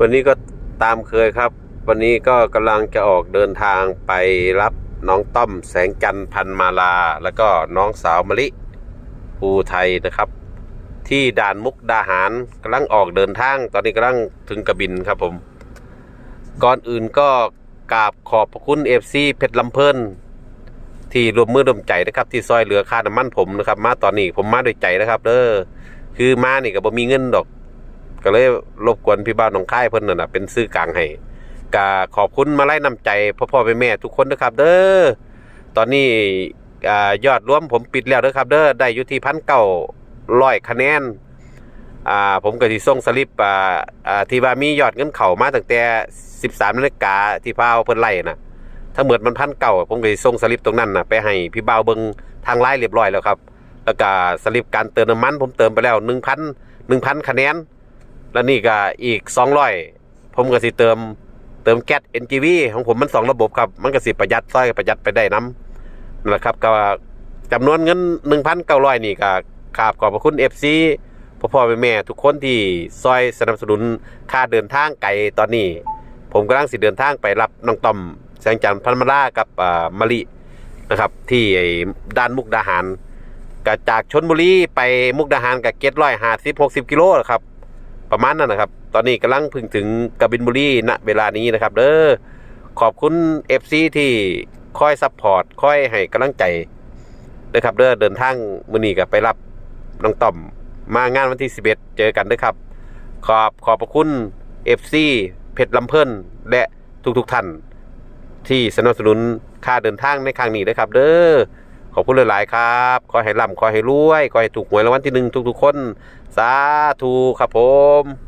วันนี้ก็ตามเคยครับ วันนี้ก็กำลังจะออกเดินทางไปรับน้องต้อมแสงจันพันมาลา แล้วก็น้องสาวมะลิภูไทยนะครับ ที่ด่านมุกดาหารกำลังออกเดินทาง ตอนนี้กำลังถึงกระบินครับผม ก่อนอื่นก็กราบขอบพระคุณเอฟซีเพชรลำเพลินที่รวมมือรวมใจนะครับที่ซอยเหลือค่าน้ำมันผมนะครับ มาตอนนี้ผมมาด้วยใจนะครับเด้อคือมานี่ก็บ่มีเงินดอก ก็เลยรบกวนพี่บ้านน้องค่ายเพิ่นน่ะนะเป็นซื้อกลางให้ก็ขอบคุณมาไล่นำใจพ่อพ่อแม่แม่ทุกคนนะครับ เด้อตอนนี้อยอดรวมผมปิดแล้วเด้อครับ เด้อได้อยู่ที่พันเก้าร้อยคะแนนอ่าผมก็สิส่งสลิปอ่าอ่าที่ว่ามียอดเงินเข้ามาตั้งแต่ 13นาฬิกาที่พาวเพิ่นไล่น่ะทั้งหมดมันพันเก้าผมก็สิส่งสลิปตรงนั้นน่ะไปให้พี่บ่าวเบิงทางไลน์เรียบร้อยแล้วครับ แล้วก็สลิปการเติมน้ำมันผมเติมไปแล้ว 1,000 1,000คะแนน แล้วนี่ก็อีกสองร้อยผมก็สิเติมเติมแก๊ส NGV ของผมมันสองระบบครับ มันก็สิประหยัดซ้อยประหยัดไปได้น้ำนั่นแหละครับก็จำนวนเงินหนึ่งพันเก้าร้อยนี่ก็ขาบขอบพระคุณเอฟซีพ่อพ่อแม่แม่ทุกคนที่ซอยสนับสนุนค่าเดินทางไกลตอนนี้ ผมกำลังสิเดินทางไปรับน้องต้อมแสงจันทร์พันมาลากับอ่ามะลินะครับ ที่ด้านมุกดาหารก็จากชนบุรีไปมุกดาหารกับเก็ตร้อยห้าสิบหกสิบกิโลครับ ประมาณนั้นนะครับ ตอนนี้กำลังพึ่งถึงกบินบุรีณเวลานี้นะครับเด้อขอบคุณ FC ที่คอยซัพพอร์ตคอยให้กำลังใจนะครับเด้อเดินทางมือนี้ก็ไปรับน้องต่อมมางานวันที่ 11 เจอกันด้อครับ ขอบขอบพระคุณ FC เพชรลำเพิ่นและทุกๆท่านที่สนับสนุนค่าเดินทางในครั้งนี้นะครับ เด้อ ขอบคุณหลายๆครับขอให้ร่ำขอให้รวยขอให้ถูกหวยรางวัลที่หนึ่งทุกๆคน สาธุครับผม